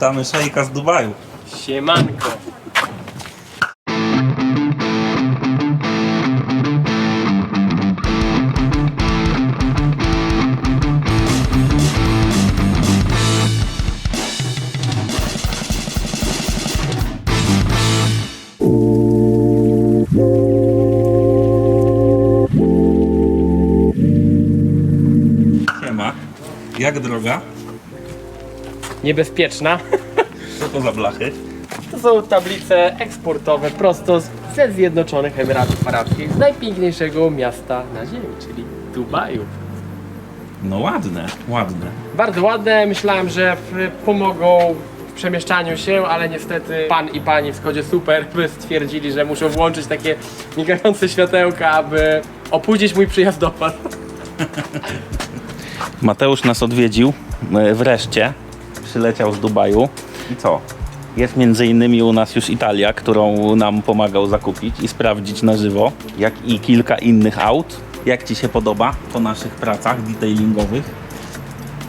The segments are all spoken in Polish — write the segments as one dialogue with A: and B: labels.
A: Witamy szejka z Dubaju.
B: Siemanko.
A: Siema. Jak droga?
B: Niebezpieczna.
A: Co to za blachy?
B: To są tablice eksportowe prosto ze Zjednoczonych Emiratów Arabskich, z najpiękniejszego miasta na ziemi, czyli Dubaju.
A: No ładne, ładne.
B: Bardzo ładne, myślałem, że pomogą w przemieszczaniu się, ale niestety pan i pani w Skodzie Super stwierdzili, że muszą włączyć takie migające światełka, aby opóźnić mój przyjazd do was.
A: Mateusz nas odwiedził e, wreszcie. Przyleciał z Dubaju. I co? Jest między innymi u nas już Italia, którą nam pomagał zakupić i sprawdzić na żywo, jak i kilka innych aut. Jak Ci się podoba po naszych pracach detailingowych?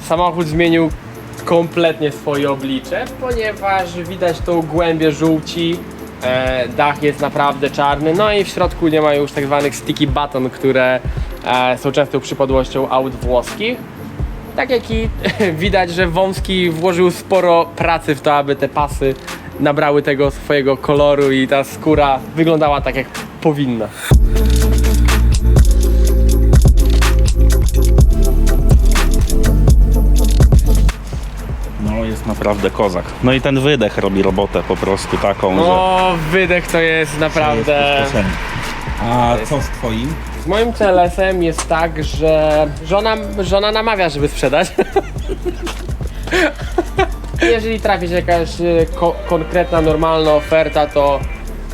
B: Samochód zmienił kompletnie swoje oblicze, ponieważ widać tą głębię żółci, e, dach jest naprawdę czarny, no i w środku nie ma już tak zwanych sticky button, które e, są częstą przypadłością aut włoskich. Tak jak i widać, że Wąski włożył sporo pracy w to, aby te pasy nabrały tego swojego koloru i ta skóra wyglądała tak jak powinna.
A: No jest naprawdę kozak. No i ten wydech robi robotę po prostu taką, że...
B: No, wydech to jest naprawdę...
A: A co z Twoim?
B: Z moim CLS-em jest tak, że żona, żona namawia, żeby sprzedać. Jeżeli trafi się jakaś e, ko- konkretna, normalna oferta, to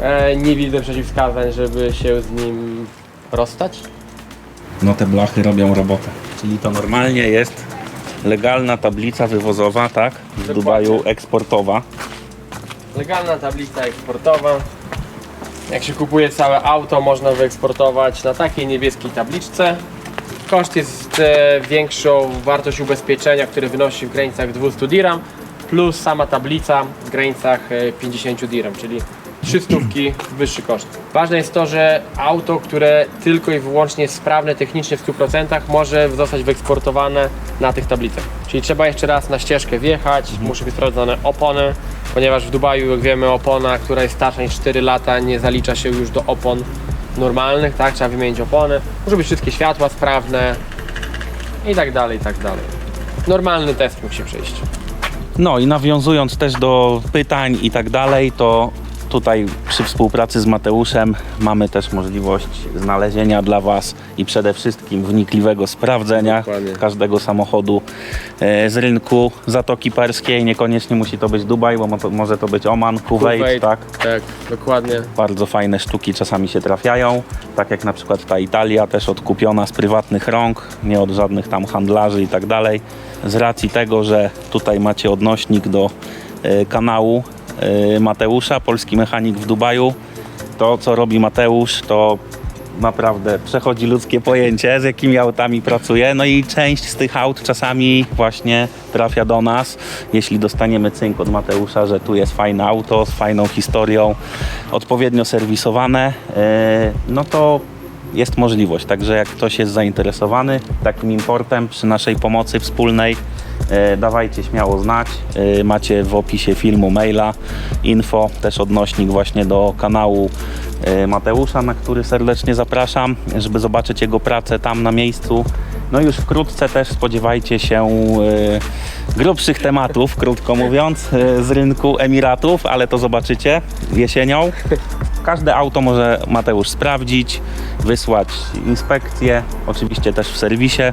B: e, nie widzę przeciwwskazań, żeby się z nim rozstać.
A: No te blachy robią robotę. Czyli to normalnie jest legalna tablica wywozowa, tak? Z
B: Dokładnie.
A: Dubaju eksportowa.
B: Legalna tablica eksportowa. Jak się kupuje całe auto, można wyeksportować na takiej niebieskiej tabliczce. Koszt jest e, większą wartość ubezpieczenia, który wynosi w granicach 200 dirham, plus sama tablica w granicach e, 50 dirham, czyli 300 wyższy koszt. Ważne jest to, że auto, które tylko i wyłącznie jest sprawne technicznie w 100% może zostać wyeksportowane na tych tablicach. Czyli trzeba jeszcze raz na ścieżkę wjechać, muszą być sprawdzone opony, ponieważ w Dubaju, jak wiemy, opona, która jest starsza niż 4 lata, nie zalicza się już do opon normalnych, tak? Trzeba wymienić opony. Muszą być wszystkie światła sprawne i tak dalej, i tak dalej. Normalny test musi przejść.
A: No i nawiązując też do pytań i tak dalej, to tutaj przy współpracy z Mateuszem mamy też możliwość znalezienia dla Was i przede wszystkim wnikliwego sprawdzenia
B: Dokładnie.
A: każdego samochodu e, z rynku Zatoki Perskiej. Niekoniecznie musi to być Dubaj, bo mo- może to być Oman, Kuwait,
B: Kuwait,
A: tak?
B: Tak, dokładnie.
A: Bardzo fajne sztuki czasami się trafiają, tak jak na przykład ta Italia, też odkupiona z prywatnych rąk, nie od żadnych tam handlarzy i tak dalej. Z racji tego, że tutaj macie odnośnik do e, kanału Mateusza, polski mechanik w Dubaju, to co robi Mateusz, to naprawdę przechodzi ludzkie pojęcie, z jakimi autami pracuje. No i część z tych aut czasami właśnie trafia do nas, jeśli dostaniemy cynk od Mateusza, że tu jest fajne auto z fajną historią, odpowiednio serwisowane, e, no to jest możliwość. Także jak ktoś jest zainteresowany takim importem przy naszej pomocy wspólnej, dawajcie śmiało znać. E, Macie w opisie filmu maila, info, też odnośnik właśnie do kanału e, Mateusza, na który serdecznie zapraszam, żeby zobaczyć jego pracę tam na miejscu. No już wkrótce też spodziewajcie się e, grubszych tematów, krótko mówiąc, e, z rynku Emiratów, ale to zobaczycie jesienią. Każde auto może Mateusz sprawdzić, wysłać inspekcję, oczywiście też w serwisie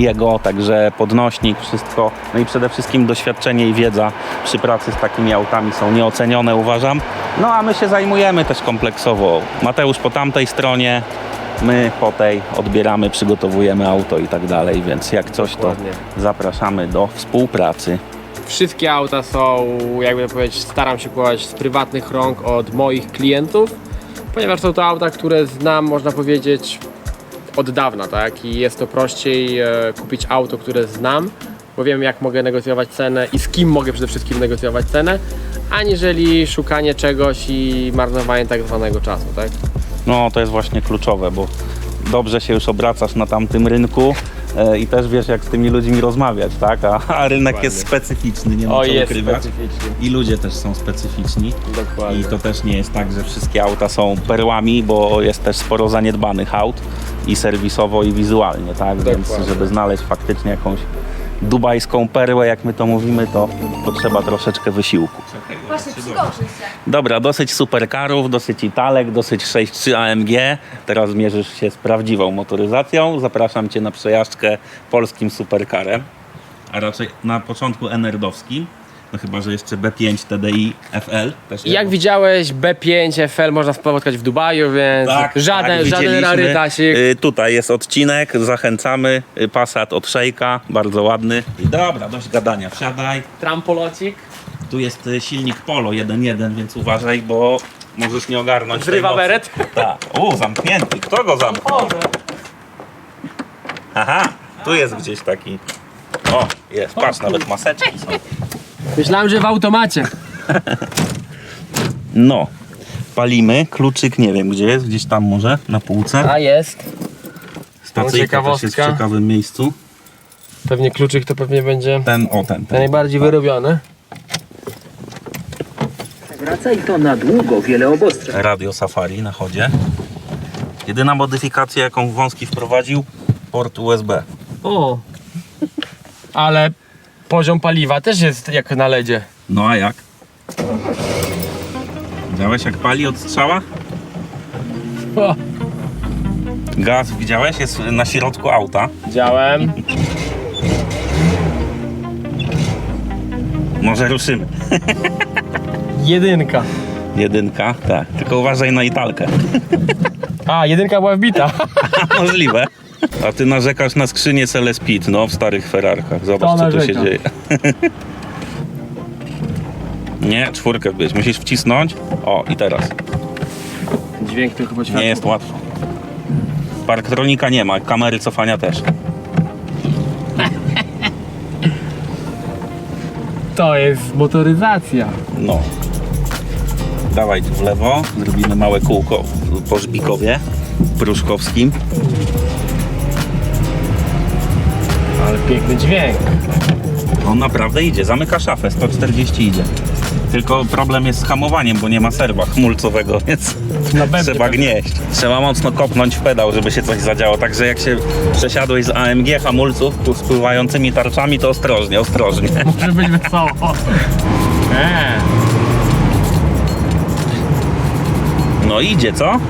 A: jego, także podnośnik, wszystko. No i przede wszystkim doświadczenie i wiedza przy pracy z takimi autami są nieocenione, uważam. No a my się zajmujemy też kompleksowo. Mateusz po tamtej stronie, my po tej odbieramy, przygotowujemy auto i tak dalej, więc jak coś to
B: Dokładnie.
A: zapraszamy do współpracy.
B: Wszystkie auta są, jakby to powiedzieć, staram się kupować z prywatnych rąk od moich klientów, ponieważ są to auta, które znam, można powiedzieć, od dawna, tak? I jest to prościej e, kupić auto, które znam, bo wiem jak mogę negocjować cenę i z kim mogę przede wszystkim negocjować cenę, aniżeli szukanie czegoś i marnowanie tak zwanego czasu, tak?
A: No to jest właśnie kluczowe, bo dobrze się już obracasz na tamtym rynku e, i też wiesz jak z tymi ludźmi rozmawiać, tak? A, a rynek
B: Dokładnie.
A: jest specyficzny, nie ma
B: O,
A: co
B: jest
A: ukrywać.
B: specyficzny.
A: I ludzie też są specyficzni.
B: Dokładnie.
A: I to też nie jest tak, że wszystkie auta są perłami, bo jest też sporo zaniedbanych aut i serwisowo i wizualnie, tak? Więc
B: Dokładnie.
A: żeby znaleźć faktycznie jakąś dubajską perłę, jak my to mówimy, to potrzeba troszeczkę wysiłku.
C: Właśnie, przygotuj się.
A: Dobra, dosyć superkarów, dosyć italek, dosyć 6.3 AMG. Teraz mierzysz się z prawdziwą motoryzacją. Zapraszam Cię na przejażdżkę polskim superkarem, a raczej na początku enerdowskim. No chyba, że jeszcze B5 TDI FL też
B: Jak widziałeś, B5 FL można spotkać w Dubaju, więc żaden, żaden
A: widzieliśmy.
B: rarytasik.
A: Y, tutaj jest odcinek, zachęcamy. Y, Passat od Szejka, bardzo ładny. I dobra, dość gadania, wsiadaj.
B: Trampolocik.
A: Tu jest y, silnik Polo 1.1, więc uważaj, bo możesz nie ogarnąć tej
B: Zrywa
A: mocy.
B: beret.
A: Tak. O, zamknięty. Kto go zamknął? Aha, tu jest gdzieś taki. O, jest, patrz, nawet maseczki są.
B: Myślałem, że w automacie.
A: No, palimy. Kluczyk nie wiem gdzie jest, gdzieś tam może, na półce.
B: A jest.
A: Stacyjka też jest w
B: ciekawostka.
A: ciekawym miejscu.
B: Pewnie kluczyk to pewnie będzie
A: Ten, o ten.
B: ten najbardziej wyrobiony.
D: Wracaj to na długo, wiele obostrzeń.
A: Radio Safari na chodzie. Jedyna modyfikacja, jaką Wąski wprowadził, port USB.
B: O. Ale poziom paliwa też jest jak na ledzie.
A: No a jak? Widziałeś jak pali od strzała?
B: O,
A: Gaz widziałeś? Jest na środku auta.
B: widziałem.
A: Może ruszymy.
B: Jedynka.
A: Jedynka, tak. Tylko uważaj na italkę.
B: A, jedynka była wbita.
A: Możliwe. A ty narzekasz na skrzynię Celespit, no w starych Ferrarkach. Zobacz
B: To
A: co tu się dzieje. Nie, czwórkę wbierz. Musisz wcisnąć. O, i teraz.
B: Dźwięk to chyba światło.
A: Nie jest łatwo. Parktronika nie ma, kamery cofania też.
B: To jest motoryzacja.
A: No. Dawaj tu w lewo, zrobimy małe kółko po Żbikowie Pruszkowskim.
B: Ale piękny dźwięk.
A: On naprawdę idzie, zamyka szafę, 140 idzie. Tylko problem jest z hamowaniem, bo nie ma serwa hamulcowego, więc trzeba gnieść. Trzeba mocno kopnąć w pedał, żeby się coś zadziało. Także jak się przesiadłeś z AMG hamulców tu z pływającymi tarczami, to ostrożnie, ostrożnie.
B: Może być wesoło. Eee.
A: No idzie, co?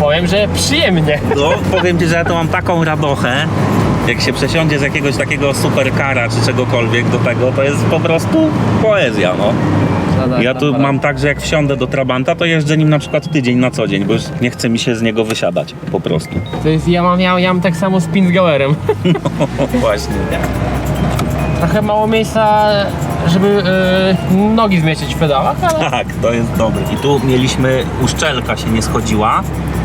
B: Powiem, że przyjemnie.
A: No, powiem Ci, że ja to mam taką radochę, jak się przesiądzie z jakiegoś takiego superkara czy czegokolwiek do tego, to jest po prostu poezja, no. Ja tu mam tak, że jak wsiądę do Trabanta, to jeżdżę nim na przykład tydzień na co dzień, bo już nie chce mi się z niego wysiadać, po prostu.
B: To jest, ja mam, ja, ja mam tak samo z Pinsgauerem.
A: O, właśnie.
B: Trochę mało miejsca, żeby e, nogi zmieścić w pedałach, ale
A: Tak, to jest dobre. I tu mieliśmy, uszczelka się nie schodziła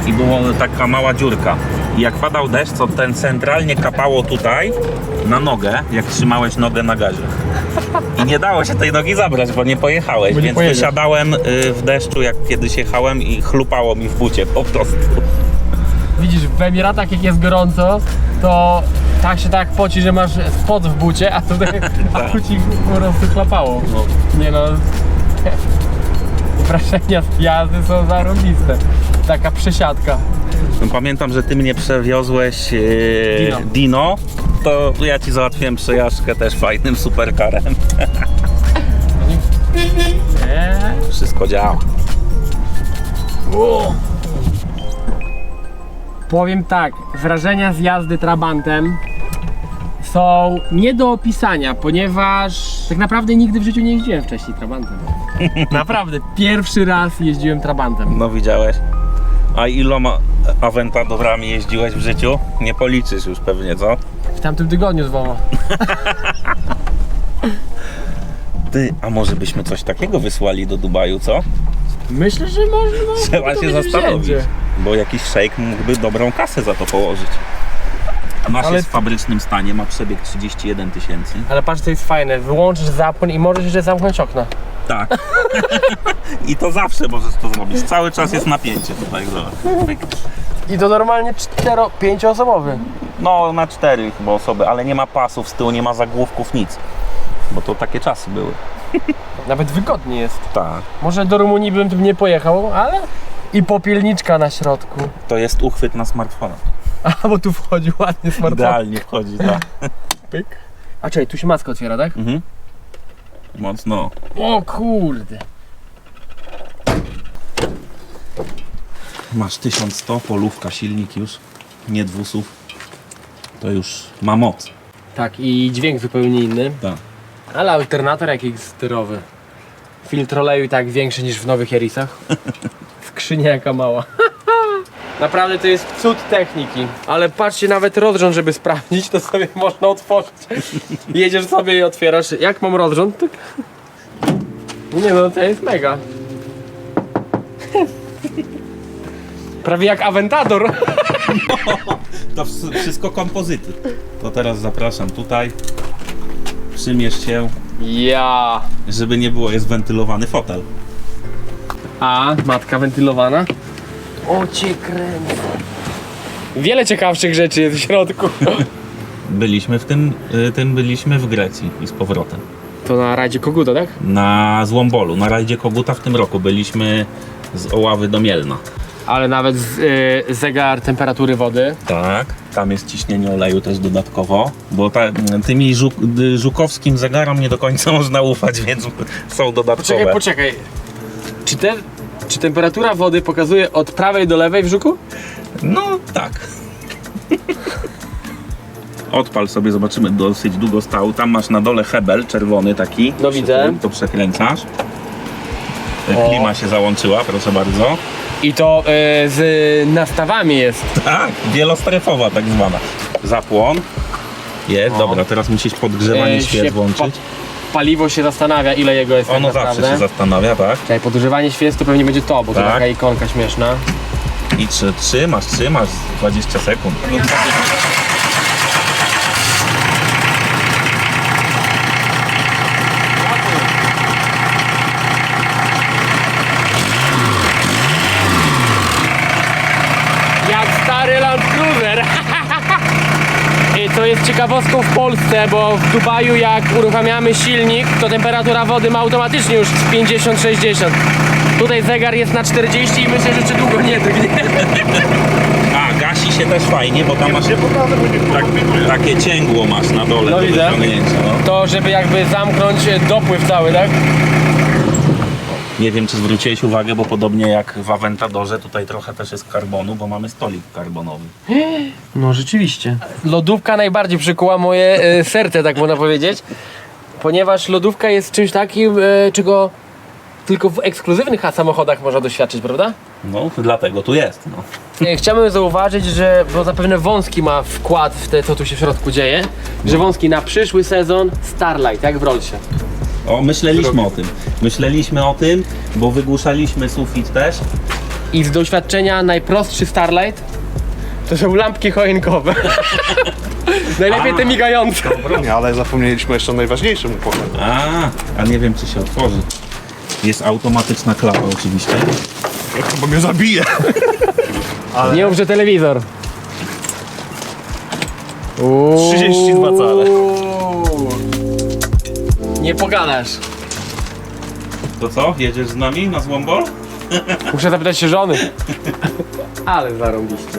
A: i była taka mała dziurka. I jak padał deszcz, to ten centralnie kapało tutaj na nogę, jak trzymałeś nogę na gazie. I nie dało się tej nogi zabrać, bo nie pojechałeś,
B: Bo nie
A: więc
B: pojedziesz.
A: wysiadałem y, w deszczu, jak kiedyś jechałem i chlupało mi w bucie po prostu.
B: widzisz, w Emiratach jak jest gorąco, to tak się tak poci, że masz spod w bucie, a tutaj a tu ci po prostu chlapało.
A: No.
B: Nie no, wrażenia z jazdy są zarobiste. Taka przesiadka.
A: No, Pamiętam, że ty mnie przewiozłeś yy,
B: Dino.
A: Dino. To ja ci załatwiłem przejażdżkę też fajnym superkarem.
B: Eee.
A: Wszystko działa.
B: Powiem tak, wrażenia z jazdy Trabantem są nie do opisania, ponieważ tak naprawdę nigdy w życiu nie jeździłem wcześniej Trabantem. Naprawdę, pierwszy raz jeździłem Trabantem.
A: No widziałeś. A iloma Aventadorami jeździłeś w życiu? Nie policzysz już pewnie, co?
B: W tamtym tygodniu z Womo.
A: Ty, a może byśmy coś takiego wysłali do Dubaju, co?
B: Myślę, że może. może
A: Trzeba
B: to
A: się
B: będzie
A: zastanowić.
B: wzięcie.
A: Bo jakiś szejk mógłby dobrą kasę za to położyć. Nasz
B: Ale-
A: jest w fabrycznym stanie, ma przebieg 31 tysięcy.
B: Ale patrz, to jest fajne. Wyłączysz zapłon i możesz jeszcze zamknąć okna.
A: Tak. I to zawsze możesz to zrobić. Cały czas jest napięcie tutaj. zobacz. Pyk.
B: I to normalnie 4-5 osobowy.
A: No na cztery chyba osoby, ale nie ma pasów z tyłu, nie ma zagłówków, nic. Bo to takie czasy były.
B: Nawet wygodnie jest.
A: Tak.
B: Może do Rumunii bym tym nie pojechał, ale... I popielniczka na środku.
A: To jest uchwyt na smartfona.
B: A, bo tu wchodzi ładnie smartfon.
A: Idealnie wchodzi, tak.
B: Pyk. A czekaj, tu się maska otwiera, tak?
A: Mhm. Mocno.
B: O kurde.
A: Masz 1100, polówka, silnik już, nie dwusów. To już ma moc.
B: Tak, i dźwięk zupełnie inny.
A: Tak.
B: Ale alternator jakiś sterowy. Filtr oleju i tak większy niż w nowych Yarisach. Skrzynia jaka mała. Naprawdę to jest cud techniki. Ale patrzcie, nawet rozrząd, żeby sprawdzić, to sobie można otworzyć. Jedziesz sobie i otwierasz. Jak mam rozrząd? Tak. Nie no, to jest mega. Prawie jak Aventador.
A: To wszystko kompozyty. To teraz zapraszam tutaj. Przymierz się,
B: Ja.
A: żeby nie było, jest wentylowany fotel.
B: A, matka wentylowana. O cię kręcę. Wiele ciekawszych rzeczy jest w środku.
A: Byliśmy w tym, y, tym byliśmy w Grecji i z powrotem.
B: To na Radzie Koguta, tak?
A: Na Złombolu, na rajdzie Koguta w tym roku byliśmy z Oławy do Mielna.
B: Ale nawet z, y, zegar temperatury wody.
A: Tak. Tam jest ciśnienie oleju też dodatkowo, bo ta, tymi żuk, y, żukowskim zegarom nie do końca można ufać, więc są dodatkowe.
B: Poczekaj, poczekaj. Czy, te, czy temperatura wody pokazuje od prawej do lewej w żuku?
A: No tak. Odpal sobie, zobaczymy, dosyć długo stał. Tam masz na dole hebel czerwony taki.
B: No widzę.
A: To przekręcasz.
B: O.
A: Klima się załączyła, proszę bardzo.
B: I to y, z nastawami jest.
A: Tak, wielostrefowa tak zwana. Zapłon. Jest,
B: O.
A: dobra, teraz musisz podgrzewanie
B: Y,
A: świec
B: się
A: włączyć.
B: Paliwo się zastanawia, ile jego jest
A: Ono
B: tak
A: zawsze
B: naprawdę.
A: się zastanawia, tak?
B: Czekaj, podgrzewanie świec to pewnie będzie to, bo to
A: Tak.
B: taka ikonka śmieszna.
A: I trzy, trzymasz, trzymasz 20 sekund.
B: Jak stary Land Cruiser. I to jest ciekawostką w Polsce, bo w Dubaju jak uruchamiamy silnik, to temperatura wody ma automatycznie już 50-60. Tutaj zegar jest na 40 i myślę, że jeszcze długo nie drgnie.
A: A, gasi się też fajnie, bo tam masz tak, takie cięgło masz na dole
B: No
A: do
B: widzę.
A: wyciągnięcia. No.
B: To żeby jakby zamknąć dopływ cały, tak?
A: Nie wiem, czy zwróciłeś uwagę, bo podobnie jak w Aventadorze, tutaj trochę też jest karbonu, bo mamy stolik karbonowy.
B: No rzeczywiście. Lodówka najbardziej przykuła moje e, serce, tak można powiedzieć. Ponieważ lodówka jest czymś takim, e, czego tylko w ekskluzywnych samochodach można doświadczyć, prawda?
A: No, dlatego tu jest. No.
B: Nie, Chciałbym zauważyć, że bo zapewne Wąski ma wkład w te, co tu się w środku dzieje, że Wąski na przyszły sezon Starlight, jak w Rollsie.
A: O, myśleliśmy o tym. Myśleliśmy o tym, bo wygłuszaliśmy sufit też.
B: I z doświadczenia najprostszy Starlight to są lampki choinkowe. Najlepiej te migające.
C: Nie, ale zapomnieliśmy jeszcze o najważniejszym powiem.
A: A, a nie wiem, czy się otworzy. Jest automatyczna klapa oczywiście.
C: Chyba mnie zabije.
B: Nie że telewizor. Uuu.
C: 32 cale.
B: Nie pogadasz.
A: To co? Jedziesz z nami na Złombol?
B: Muszę zapytać się żony. Ale zarąbiście.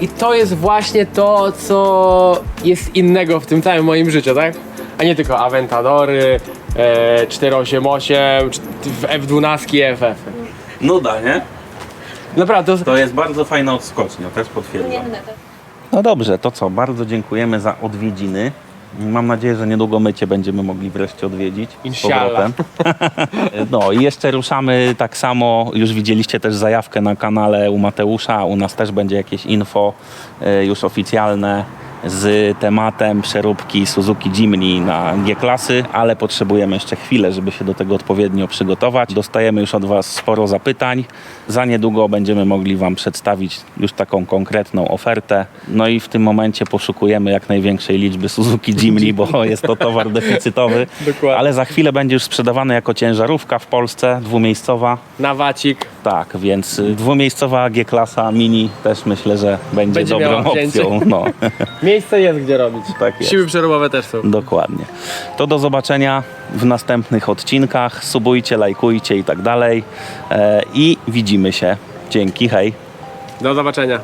B: I to jest właśnie to, co jest innego w tym całym moim życiu, tak? A nie tylko Aventadory, e, 488, czt- w F12 i FF.
A: Nuda, nie?
B: Naprawdę, to,
A: To jest bardzo fajna odskocznia, też potwierdzam. No dobrze, to co? Bardzo dziękujemy za odwiedziny. Mam nadzieję, że niedługo my Cię będziemy mogli wreszcie odwiedzić. z powrotem. No i jeszcze ruszamy tak samo. Już widzieliście też zajawkę na kanale u Mateusza. U nas też będzie jakieś info e, już oficjalne. Z tematem przeróbki Suzuki Jimny na G-klasy, ale potrzebujemy jeszcze chwilę, żeby się do tego odpowiednio przygotować. Dostajemy już od Was sporo zapytań. Za niedługo będziemy mogli Wam przedstawić już taką konkretną ofertę. No i w tym momencie poszukujemy jak największej liczby Suzuki Jimny, bo jest to towar deficytowy.
B: Dokładnie.
A: Ale za chwilę będzie już sprzedawany jako ciężarówka w Polsce, dwumiejscowa.
B: Na wacik.
A: Tak, więc y, dwumiejscowa G-klasa Mini też myślę, że będzie,
B: Będzie
A: dobrą opcją. No,
B: Miejsce jest gdzie robić.
A: tak jest.
B: Siły przerobowe też są.
A: Dokładnie. To do zobaczenia w następnych odcinkach. Subujcie, lajkujcie i tak dalej. E, I widzimy się. Dzięki, hej.
B: Do zobaczenia.